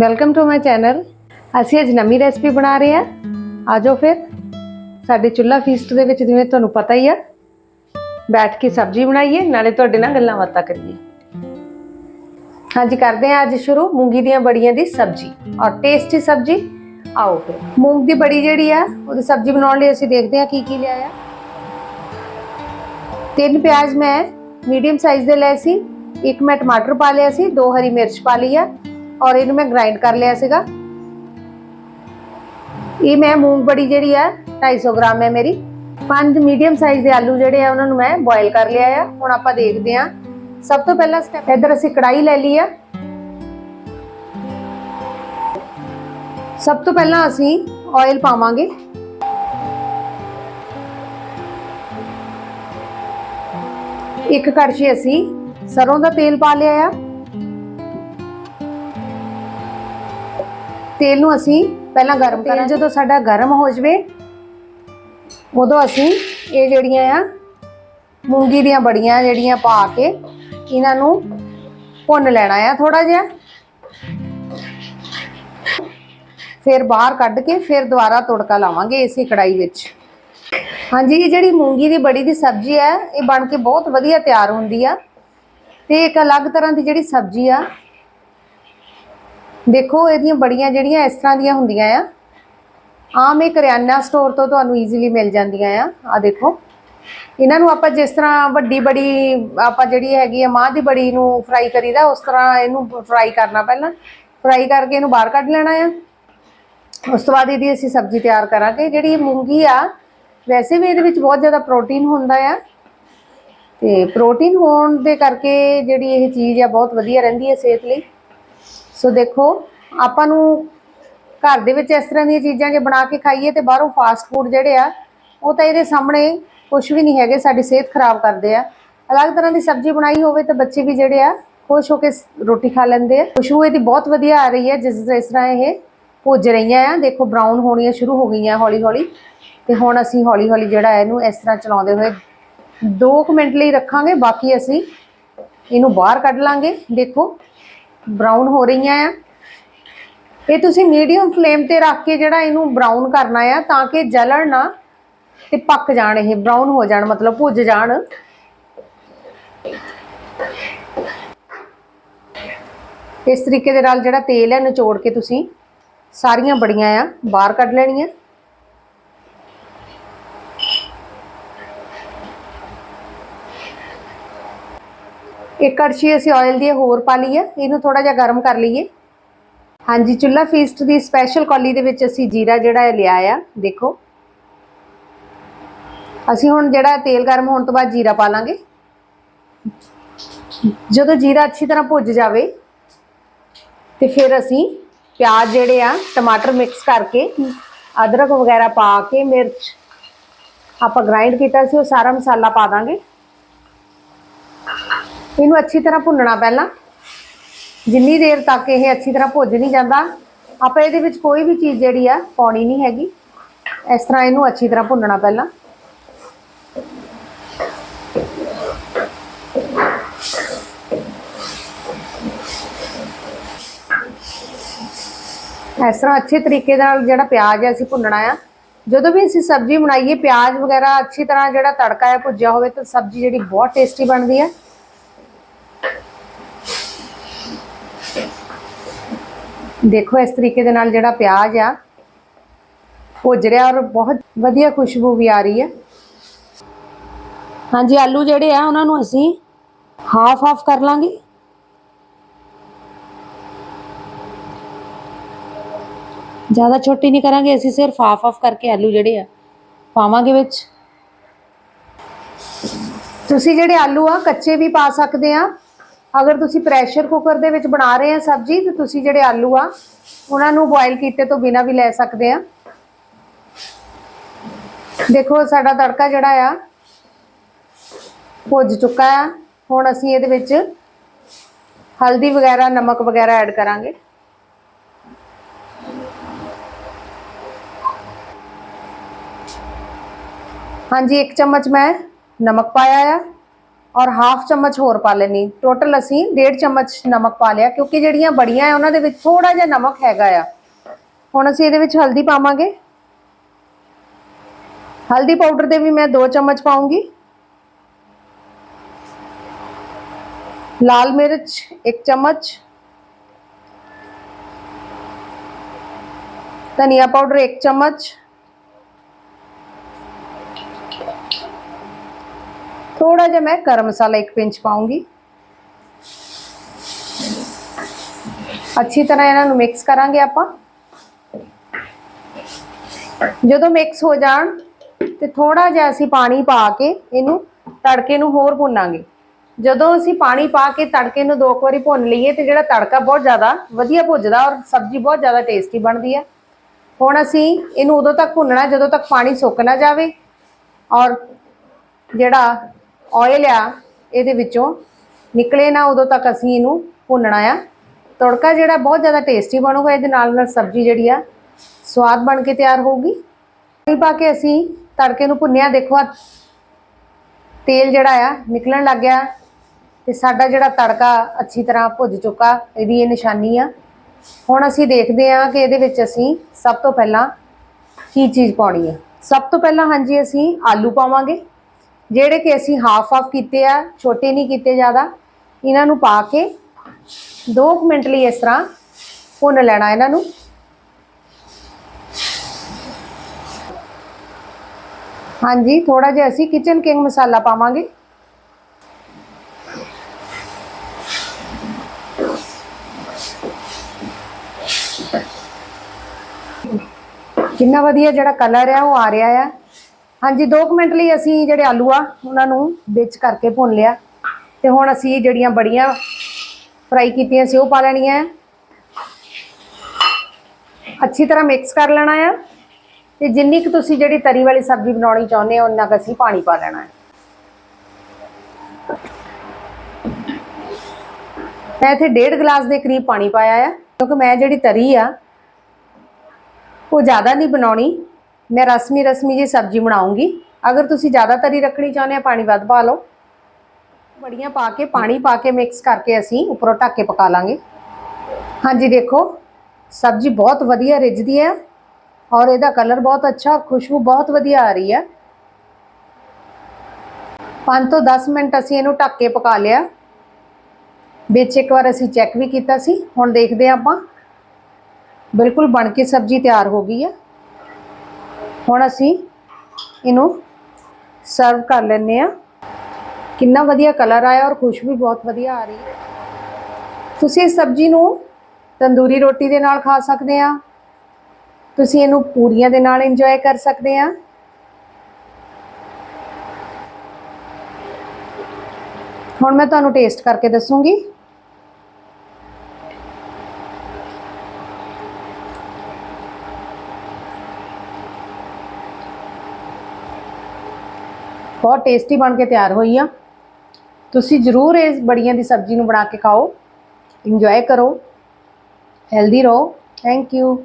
Welcome to my channel ਅਸੀਂ ਅੱਜ ਨਵੀਂ ਰੈਸਪੀ ਬਣਾ ਰਹੇ ਹਾਂ। ਆਜੋ ਫਿਰ। ਸਾਡੇ ਚੁੱਲ੍ਹਾ ਫੀਸਟ ਦੇ ਵਿੱਚ ਜਿਵੇਂ ਤੁਹਾਨੂੰ ਪਤਾ ਹੀ ਆ, ਬੈਠ ਕੇ ਸਬਜ਼ੀ ਬਣਾਈਏ, ਨਾਲੇ ਤੁਹਾਡੇ ਨਾਲ ਗੱਲਾਂ ਬਾਤਾਂ ਕਰੀਏ। ਹਾਂਜੀ, ਕਰਦੇ ਹਾਂ ਅੱਜ ਸ਼ੁਰੂ ਮੂੰਗੀ ਦੀਆਂ ਬੜੀਆਂ ਦੀ ਸਬਜ਼ੀ ਔਰ ਟੇਸਟੀ ਸਬਜ਼ੀ। ਆਓ ਫਿਰ। ਮੂੰਗ ਦੀ ਬੜੀ ਜਿਹੜੀ ਆ, ਉਹਦੀ ਸਬਜ਼ੀ ਬਣਾਉਣ ਲਈ ਅਸੀਂ ਦੇਖਦੇ ਹਾਂ ਕੀ ਕੀ ਲਿਆ ਆ। ਤਿੰਨ ਪਿਆਜ਼ ਮੈਂ ਮੀਡੀਅਮ ਸਾਈਜ਼ ਦੇ ਲਏ ਸੀ। ਇੱਕ ਮੈਂ ਟਮਾਟਰ ਪਾ ਲਿਆ ਸੀ, ਦੋ ਹਰੀ ਮਿਰਚ ਪਾ ਲਈ ਆ। ਔਰ ਇਹਨੂੰ ਮੈਂ ਗ੍ਰਾਈਂਡ ਕਰ ਲਿਆ ਸੀਗਾ। ਇਹ ਮੈਂ ਮੂੰਗਬੜੀ ਜਿਹੜੀ ਆ 250 ਗ੍ਰਾਮ ਹੈ ਮੇਰੀ। ਪੰਜ ਮੀਡੀਅਮ ਸਾਈਜ਼ ਦੇ ਆਲੂ ਜਿਹੜੇ ਆ, ਉਹਨਾਂ ਨੂੰ ਮੈਂ ਬੋਇਲ ਕਰ ਲਿਆ ਆ। ਹੁਣ ਆਪਾਂ ਦੇਖਦੇ ਆ ਸਭ ਤੋਂ ਪਹਿਲਾ ਸਟੈਪ ਇੱਧਰ ਅਸੀਂ ਕੜਾਈ ਲੈ ਲਈ ਆ। ਸਭ ਤੋਂ ਪਹਿਲਾਂ ਅਸੀਂ ਆਇਲ ਪਾਵਾਂਗੇ। ਇੱਕ ਕੜਛੀ ਅਸੀਂ ਸਰੋਂ ਦਾ ਤੇਲ ਪਾ ਲਿਆ ਆ। ਤੇਲ ਨੂੰ ਅਸੀਂ ਪਹਿਲਾਂ ਗਰਮ ਕਰਾਂ ਜਦੋਂ ਸਾਡਾ ਗਰਮ ਹੋ ਜਵੇ ਉਦੋਂ ਅਸੀਂ ਇਹ ਜਿਹੜੀਆਂ ਆ ਮੂੰਗੀ ਦੀਆਂ ਬੜੀਆਂ ਜਿਹੜੀਆਂ ਪਾ ਕੇ ਇਹਨਾਂ ਨੂੰ ਭੁੰਨ ਲੈਣਾ ਆ ਥੋੜਾ ਜਿਹਾ। ਫਿਰ ਬਾਹਰ ਕੱਢ ਕੇ ਫਿਰ ਦੁਬਾਰਾ ਤੜਕਾ ਲਾਵਾਂਗੇ ਇਸੇ ਕੜਾਈ ਵਿੱਚ। ਹਾਂਜੀ ਇਹ ਜਿਹੜੀ ਮੂੰਗੀ ਦੀ ਬੜੀ ਦੀ ਸਬਜ਼ੀ ਹੈ ਇਹ ਬਣ ਕੇ ਬਹੁਤ ਵਧੀਆ ਤਿਆਰ ਹੁੰਦੀ ਆ। ਤੇ ਇੱਕ ਅਲੱਗ ਤਰ੍ਹਾਂ ਦੀ ਜਿਹੜੀ ਸਬਜ਼ੀ ਆ ਦੇਖੋ, ਇਹਦੀਆਂ ਬੜੀਆਂ ਜਿਹੜੀਆਂ ਇਸ ਤਰ੍ਹਾਂ ਦੀਆਂ ਹੁੰਦੀਆਂ ਆ। ਆਮ ਇਹ ਕਰਿਆਨਾ ਸਟੋਰ ਤੋਂ ਤੁਹਾਨੂੰ ਈਜ਼ੀਲੀ ਮਿਲ ਜਾਂਦੀਆਂ ਆ। ਆ ਦੇਖੋ। ਇਹਨਾਂ ਨੂੰ ਆਪਾਂ ਜਿਸ ਤਰ੍ਹਾਂ ਵੱਡੀ ਬੜੀ, ਆਪਾਂ ਜਿਹੜੀ ਹੈਗੀ ਆ ਮਾਂ ਦੀ ਬੜੀ ਨੂੰ ਫਰਾਈ ਕਰੀਦਾ, ਉਸ ਤਰ੍ਹਾਂ ਇਹਨੂੰ ਫਰਾਈ ਕਰਨਾ ਪਹਿਲਾਂ। ਫਰਾਈ ਕਰਕੇ ਇਹਨੂੰ ਬਾਹਰ ਕੱਢ ਲੈਣਾ ਆ। ਉਸ ਤੋਂ ਬਾਅਦ ਇਹਦੀ ਅਸੀਂ ਸਬਜ਼ੀ ਤਿਆਰ ਕਰਾਂਗੇ। ਜਿਹੜੀ ਇਹ ਮੂੰਗੀ ਆ, ਵੈਸੇ ਵੀ ਇਹਦੇ ਵਿੱਚ ਬਹੁਤ ਜ਼ਿਆਦਾ ਪ੍ਰੋਟੀਨ ਹੁੰਦਾ ਆ। ਤੇ ਪ੍ਰੋਟੀਨ ਹੋਣ ਦੇ ਕਰਕੇ ਜਿਹੜੀ ਇਹ ਚੀਜ਼ ਆ, ਬਹੁਤ ਵਧੀਆ ਰਹਿੰਦੀ ਹੈ ਸਿਹਤ ਲਈ। ਸੋ ਦੇਖੋ, ਆਪਾਂ ਨੂੰ ਘਰ ਦੇ ਵਿੱਚ ਇਸ ਤਰ੍ਹਾਂ ਦੀਆਂ ਚੀਜ਼ਾਂ ਜੇ ਬਣਾ ਕੇ ਖਾਈਏ ਤੇ ਬਾਹਰੋਂ ਫਾਸਟ ਫੂਡ ਜਿਹੜੇ ਆ, ਉਹ ਤਾਂ ਇਹਦੇ ਸਾਹਮਣੇ ਕੁਝ ਵੀ ਨਹੀਂ ਹੈਗੇ, ਸਾਡੀ ਸਿਹਤ ਖਰਾਬ ਕਰਦੇ ਆ। ਅਲੱਗ ਤਰ੍ਹਾਂ ਦੀ ਸਬਜ਼ੀ ਬਣਾਈ ਹੋਵੇ ਤਾਂ ਬੱਚੇ ਵੀ ਜਿਹੜੇ ਆ, ਖੁਸ਼ ਹੋ ਕੇ ਰੋਟੀ ਖਾ ਲੈਂਦੇ ਆ। ਖੁਸ਼ਬੂ ਇਹਦੀ ਬਹੁਤ ਵਧੀਆ ਆ ਰਹੀ ਹੈ, ਜਿਸ ਜਿਸ ਤਰ੍ਹਾਂ ਇਹ ਭੁੱਜ ਰਹੀਆਂ ਆ। ਦੇਖੋ ਬਰਾਊਨ ਹੋਣੀਆਂ ਸ਼ੁਰੂ ਹੋ ਗਈਆਂ ਹੌਲੀ ਹੌਲੀ ਤੇ ਹੁਣ ਅਸੀਂ ਹੌਲੀ ਹੌਲੀ ਜਿਹੜਾ ਇਹਨੂੰ ਇਸ ਤਰ੍ਹਾਂ ਚਲਾਉਂਦੇ ਹੋਏ 2 ਮਿੰਟ ਲਈ ਰੱਖਾਂਗੇ। ਬਾਕੀ ਅਸੀਂ ਇਹਨੂੰ ਬਾਹਰ ਕੱਢ ਲਾਂਗੇ। ਦੇਖੋ ਬਰਾਊਨ ਹੋ ਰਹੀਆਂ ਆ। ਇਹ ਤੁਸੀਂ ਮੀਡੀਅਮ ਫਲੇਮ ਤੇ ਰੱਖ ਕੇ ਜਿਹੜਾ ਇਹਨੂੰ ਬਰਾਊਨ ਕਰਨਾ ਆ ਤਾਂ ਕਿ ਜਲਣ ਨਾ ਤੇ ਪੱਕ ਜਾਣ ਇਹ ਬਰਾਊਨ ਹੋ ਜਾਣ, ਮਤਲਬ ਭੁੱਜ ਜਾਣ। ਇਸ ਤਰੀਕੇ ਦੇ ਨਾਲ ਜਿਹੜਾ ਤੇਲ ਹੈ, ਨਿਚੋੜ ਕੇ ਤੁਸੀਂ ਸਾਰੀਆਂ ਬੜੀਆਂ ਆ, ਬਾਹਰ ਕੱਢ ਲੈਣੀਆਂ। ਇੱਕ ਕੜਛੀ ਅਸੀਂ ਆਇਲ ਦੀ ਹੋਰ ਪਾ ਲਈ ਹੈ ਇਹਨੂੰ ਥੋੜਾ ਜਿਹਾ ਗਰਮ ਕਰ ਲਈਏ। ਹਾਂਜੀ ਚੁੱਲਾ ਫੀਸਟ ਦੀ ਸਪੈਸ਼ਲ ਕੌਲੀ ਦੇ ਵਿੱਚ ਅਸੀਂ ਜੀਰਾ ਜਿਹੜਾ ਹੈ ਲਿਆ ਆ, ਦੇਖੋ। ਅਸੀਂ ਹੁਣ ਜਿਹੜਾ ਤੇਲ ਗਰਮ ਹੋਣ ਤੋਂ ਬਾਅਦ ਜੀਰਾ ਪਾ ਲਾਂਗੇ। ਜਦੋਂ ਜੀਰਾ ਅੱਛੀ ਤਰ੍ਹਾਂ ਭੁੱਜ ਜਾਵੇ, ਤੇ ਫਿਰ ਅਸੀਂ ਪਿਆਜ਼ ਜਿਹੜੇ ਆ, ਟਮਾਟਰ ਮਿਕਸ ਕਰਕੇ ਅਦਰਕ ਵਗੈਰਾ ਪਾ ਕੇ ਮਿਰਚ ਆਪਾਂ ਗ੍ਰਾਈਂਡ ਕੀਤਾ ਸੀ, ਉਹ ਸਾਰਾ ਮਸਾਲਾ ਪਾ ਦਾਂਗੇ। ਇਹਨੂੰ ਅੱਛੀ ਤਰ੍ਹਾਂ ਭੁੰਨਣਾ ਪਹਿਲਾਂ। ਜਿੰਨੀ ਦੇਰ ਤੱਕ ਇਹ ਅੱਛੀ ਤਰ੍ਹਾਂ ਭੁੱਜ ਨਹੀਂ ਜਾਂਦਾ, ਆਪਾਂ ਇਹਦੇ ਵਿੱਚ ਕੋਈ ਵੀ ਚੀਜ਼ ਜਿਹੜੀ ਆ, ਪਾਉਣੀ ਨਹੀਂ ਹੈਗੀ। ਇਸ ਤਰ੍ਹਾਂ ਇਹਨੂੰ ਅੱਛੀ ਤਰ੍ਹਾਂ ਭੁੰਨਣਾ ਪਹਿਲਾਂ। ਇਸ ਤਰ੍ਹਾਂ ਅੱਛੇ ਤਰੀਕੇ ਨਾਲ ਜਿਹੜਾ ਪਿਆਜ਼ ਹੈ ਅਸੀਂ ਭੁੰਨਣਾ ਆ। ਜਦੋਂ ਵੀ ਅਸੀਂ ਸਬਜ਼ੀ ਬਣਾਈਏ, ਪਿਆਜ਼ ਵਗੈਰਾ ਅੱਛੀ ਤਰ੍ਹਾਂ ਜਿਹੜਾ ਤੜਕਾ ਹੈ, ਭੁੱਜਿਆ ਹੋਵੇ, ਤਾਂ ਸਬਜ਼ੀ ਜਿਹੜੀ ਬਹੁਤ ਟੇਸਟੀ ਬਣਦੀ ਹੈ। ਦੇਖੋ, ਇਸ ਤਰੀਕੇ ਦੇ ਨਾਲ ਜਿਹੜਾ ਪਿਆਜ਼ ਆ, ਭੁੱਜ ਰਿਹਾ ਔਰ ਬਹੁਤ ਵਧੀਆ ਖੁਸ਼ਬੂ ਵੀ ਆ ਰਹੀ ਹੈ। ਹਾਂਜੀ, ਆਲੂ ਜਿਹੜੇ ਆ, ਉਹਨਾਂ ਨੂੰ ਅਸੀਂ ਹਾਫ ਹਾਫ ਕਰ ਲਾਂਗੇ। ਜ਼ਿਆਦਾ ਛੋਟੀ ਨਹੀਂ ਕਰਾਂਗੇ, ਅਸੀਂ ਸਿਰਫ ਹਾਫ ਹਾਫ ਕਰਕੇ ਆਲੂ ਜਿਹੜੇ ਆ ਪਾਵਾਂਗੇ ਵਿੱਚ। ਤੁਸੀਂ ਜਿਹੜੇ ਆਲੂ ਆ, ਕੱਚੇ ਵੀ ਪਾ ਸਕਦੇ ਆ। ਅਗਰ ਤੁਸੀਂ ਪ੍ਰੈਸ਼ਰ ਕੁੱਕਰ ਦੇ ਵਿੱਚ ਬਣਾ ਰਹੇ ਆ ਸਬਜ਼ੀ, ਤੇ ਤੁਸੀਂ ਜਿਹੜੇ ਆਲੂ ਆ, ਉਹਨਾਂ ਨੂੰ ਬੋਇਲ ਕੀਤੇ ਤੋਂ ਬਿਨਾ ਵੀ ਲੈ ਸਕਦੇ ਆ। ਦੇਖੋ, ਸਾਡਾ ਤੜਕਾ ਜਿਹੜਾ ਆ, ਭੁੱਜ ਚੁੱਕਾ ਆ। ਹੁਣ ਅਸੀਂ ਇਹਦੇ ਵਿੱਚ ਹਲਦੀ ਵਗੈਰਾ, ਨਮਕ ਵਗੈਰਾ ਐਡ ਕਰਾਂਗੇ। ਹਾਂਜੀ, ਇੱਕ ਚਮਚ ਮੈਂ ਨਮਕ ਪਾਇਆ ਆ ਔਰ ਹਾਫ ਚਮਚ ਹੋਰ ਪਾ ਲੈਣੀ ਟੋਟਲ ਅਸੀਂ 1.5 ਚਮਚ ਨਮਕ ਪਾ ਲਿਆ ਕਿਉਂਕਿ ਜਿਹੜੀਆਂ ਬੜੀਆਂ ਆ, ਉਹਨਾਂ ਦੇ ਵਿੱਚ ਥੋੜਾ ਜਿਹਾ ਨਮਕ ਹੈਗਾ ਆ। ਹੁਣ ਅਸੀਂ ਇਹਦੇ ਵਿੱਚ ਹਲਦੀ ਪਾਵਾਂਗੇ। ਹਲਦੀ ਪਾਊਡਰ ਦੇ ਵੀ ਮੈਂ 2 ਚਮਚ ਪਾਉਂਗੀ। ਲਾਲ ਮਿਰਚ 1 ਚਮਚ। ਧਨੀਆ ਪਾਊਡਰ 1 ਚਮਚ। ਥੋੜਾ ਜਿਹਾ ਮੈਂ ਗਰਮ ਮਸਾਲਾ 1 ਪਿੰਚ ਪਾਉਂਗੀ। ਅੱਛੀ ਤਰ੍ਹਾਂ ਇਹਨਾਂ ਨੂੰ ਮਿਕਸ ਕਰਾਂਗੇ ਆਪਾਂ। ਜਦੋਂ ਮਿਕਸ ਹੋ ਜਾਣ ਤੇ ਥੋੜਾ ਜਿਹਾ ਅਸੀਂ ਪਾਣੀ ਪਾ ਕੇ ਇਹਨੂੰ ਤੜਕੇ ਨੂੰ ਹੋਰ ਭੁੰਨਾਂਗੇ। ਜਦੋਂ ਅਸੀਂ ਪਾਣੀ ਪਾ ਕੇ ਤੜਕੇ ਨੂੰ ਦੋ ਕੁ ਵਾਰੀ ਭੁੰਨ ਲਈਏ ਤੇ ਜਿਹੜਾ ਤੜਕਾ ਬਹੁਤ ਜ਼ਿਆਦਾ ਵਧੀਆ ਭੁੱਜਦਾ ਔਰ ਸਬਜ਼ੀ ਬਹੁਤ ਜ਼ਿਆਦਾ ਟੇਸਟੀ ਬਣਦੀ ਹੈ ਹੁਣ ਅਸੀਂ ਇਹਨੂੰ ਉਦੋਂ ਤੱਕ ਭੁੰਨਣਾ ਜਦੋਂ ਤੱਕ ਪਾਣੀ ਸੁੱਕ ਨਾ ਜਾਵੇ ਔਰ ਜਿਹੜਾ ਆਇਲ ਆ, ਇਹਦੇ ਵਿੱਚੋਂ ਨਿਕਲੇ ਨਾ ਉਦੋਂ ਤੱਕ ਅਸੀਂ ਇਹਨੂੰ ਭੁੰਨਣਾ ਆ। ਤੜਕਾ ਜਿਹੜਾ ਬਹੁਤ ਜ਼ਿਆਦਾ ਟੇਸਟੀ ਬਣੂਗਾ, ਇਹਦੇ ਨਾਲ ਨਾਲ ਸਬਜ਼ੀ ਜਿਹੜੀ ਆ, ਸਵਾਦ ਬਣ ਕੇ ਤਿਆਰ ਹੋਊਗੀ। ਪਾਣੀ ਪਾ ਕੇ ਅਸੀਂ ਤੜਕੇ ਨੂੰ ਭੁੰਨਿਆ, ਦੇਖੋ ਆਹ ਤੇਲ ਜਿਹੜਾ ਆ ਨਿਕਲਣ ਲੱਗ ਗਿਆ ਤੇ ਸਾਡਾ ਜਿਹੜਾ ਤੜਕਾ ਅੱਛੀ ਤਰ੍ਹਾਂ ਭੁੱਜ ਚੁੱਕਾ ਇਹਦੀ ਇਹ ਨਿਸ਼ਾਨੀ ਆ। ਹੁਣ ਅਸੀਂ ਦੇਖਦੇ ਹਾਂ ਕਿ ਇਹਦੇ ਵਿੱਚ ਅਸੀਂ ਸਭ ਤੋਂ ਪਹਿਲਾਂ ਕੀ ਚੀਜ਼ ਪਾਉਣੀ ਹੈ ਸਭ ਤੋਂ ਪਹਿਲਾਂ ਹਾਂਜੀ ਅਸੀਂ ਆਲੂ ਪਾਵਾਂਗੇ। ਜਿਹੜੇ ਕਿ ਅਸੀਂ ਹਾਫ ਹਾਫ ਕੀਤੇ ਆ, ਛੋਟੇ ਨਹੀਂ ਕੀਤੇ ਜ਼ਿਆਦਾ, ਇਹਨਾਂ ਨੂੰ ਪਾ ਕੇ 2 ਮਿੰਟ ਲਈ ਇਸ ਤਰ੍ਹਾਂ ਭੁੰਨ ਲੈਣਾ ਇਹਨਾਂ ਨੂੰ। ਹਾਂਜੀ ਥੋੜਾ ਜਿਹਾ ਅਸੀਂ ਕਿਚਨ ਕਿੰਗ ਮਸਾਲਾ ਪਾਵਾਂਗੇ। ਕਿੰਨਾ ਵਧੀਆ ਜਿਹੜਾ ਕਲਰ ਆ, ਉਹ ਆ ਰਿਹਾ ਆ। ਹਾਂਜੀ 2 ਮਿੰਟ ਲਈ ਅਸੀਂ ਜਿਹੜੇ ਆਲੂ ਆ, ਉਹਨਾਂ ਨੂੰ ਵਿੱਚ ਕਰਕੇ ਭੁੰਨ ਲਿਆ। ਤੇ ਹੁਣ ਅਸੀਂ ਜਿਹੜੀਆਂ ਬੜੀਆਂ ਫਰਾਈ ਕੀਤੀਆਂ ਸੀ, ਉਹ ਪਾ ਲੈਣੀਆਂ। ਆ ਅੱਛੀ ਤਰ੍ਹਾਂ ਮਿਕਸ ਕਰ ਲੈਣਾ ਆ। ਤੇ ਜਿੰਨੀ ਕੁ ਤੁਸੀਂ ਜਿਹੜੀ ਤਰੀ ਵਾਲੀ ਸਬਜ਼ੀ ਬਣਾਉਣੀ ਚਾਹੁੰਦੇ ਹੋ ਉਹਨਾਂ ਕੁ ਅਸੀਂ ਪਾਣੀ ਪਾ ਲੈਣਾ ਹੈ ਮੈਂ ਇੱਥੇ 1.5 ਗਲਾਸ ਦੇ ਕਰੀਬ ਪਾਣੀ ਪਾਇਆ ਆ, ਕਿਉਂਕਿ ਮੈਂ ਜਿਹੜੀ ਤਰੀ ਆ, ਉਹ ਜ਼ਿਆਦਾ ਨਹੀਂ ਬਣਾਉਣੀ। ਮੈਂ ਰਸਮੀ ਰਸਮੀ ਜੀ ਸਬਜ਼ੀ ਬਣਾਉਂਗੀ। ਅਗਰ ਤੁਸੀਂ ਜ਼ਿਆਦਾ ਤਰੀ ਰੱਖਣੀ ਚਾਹੁੰਦੇ ਆ, ਪਾਣੀ ਵੱਧ ਪਾ ਲਓ। ਬੜੀਆਂ ਪਾ ਕੇ, ਪਾਣੀ ਪਾ ਕੇ ਮਿਕਸ ਕਰਕੇ ਅਸੀਂ ਉੱਪਰੋਂ ਢੱਕ ਕੇ ਪਕਾ ਲਾਂਗੇ। ਹਾਂਜੀ, ਦੇਖੋ, ਸਬਜ਼ੀ ਬਹੁਤ ਵਧੀਆ ਰਿੱਝਦੀ ਹੈ ਔਰ ਇਹਦਾ ਕਲਰ ਬਹੁਤ ਅੱਛਾ, ਖੁਸ਼ਬੂ ਬਹੁਤ ਵਧੀਆ ਆ ਰਹੀ ਹੈ 5 ਤੋਂ 10 ਮਿੰਟ ਅਸੀਂ ਇਹਨੂੰ ਢੱਕ ਕੇ ਪਕਾ ਲਿਆ। ਵਿੱਚ ਇੱਕ ਵਾਰ ਅਸੀਂ ਚੈੱਕ ਵੀ ਕੀਤਾ ਸੀ। ਹੁਣ ਦੇਖਦੇ ਹਾਂ ਆਪਾਂ। ਬਿਲਕੁਲ ਬਣ ਕੇ ਸਬਜ਼ੀ ਤਿਆਰ ਹੋ ਗਈ ਹੈ ਹੁਣ ਅਸੀਂ ਇਹਨੂੰ ਸਰਵ ਕਰ ਲੈਂਦੇ ਆ ਕਿੰਨਾ ਵਧੀਆ ਕਲਰ ਆਇਆ ਔਰ ਖੁਸ਼ਬੂ ਵੀ ਬਹੁਤ ਵਧੀਆ ਆ ਰਹੀ ਹੈ। ਤੁਸੀਂ ਇਸ ਸਬਜ਼ੀ ਨੂੰ ਤੰਦੂਰੀ ਰੋਟੀ ਦੇ ਨਾਲ ਖਾ ਸਕਦੇ ਆ ਤੁਸੀਂ ਇਹਨੂੰ ਪੂਰੀਆਂ ਦੇ ਨਾਲ ਇੰਜੋਏ ਕਰ ਸਕਦੇ ਆ ਹੁਣ ਮੈਂ ਤੁਹਾਨੂੰ ਟੇਸਟ ਕਰਕੇ ਦੱਸੂਗੀ। ਬਹੁਤ ਟੇਸਟੀ ਬਣ ਕੇ ਤਿਆਰ ਹੋਈ ਆ। ਤੁਸੀਂ ਜ਼ਰੂਰ ਇਸ ਬੜੀਆਂ ਦੀ ਸਬਜ਼ੀ ਨੂੰ ਬਣਾ ਕੇ ਖਾਓ। ਇੰਜੋਏ ਕਰੋ। ਹੈਲਦੀ ਰਹੋ। Thank you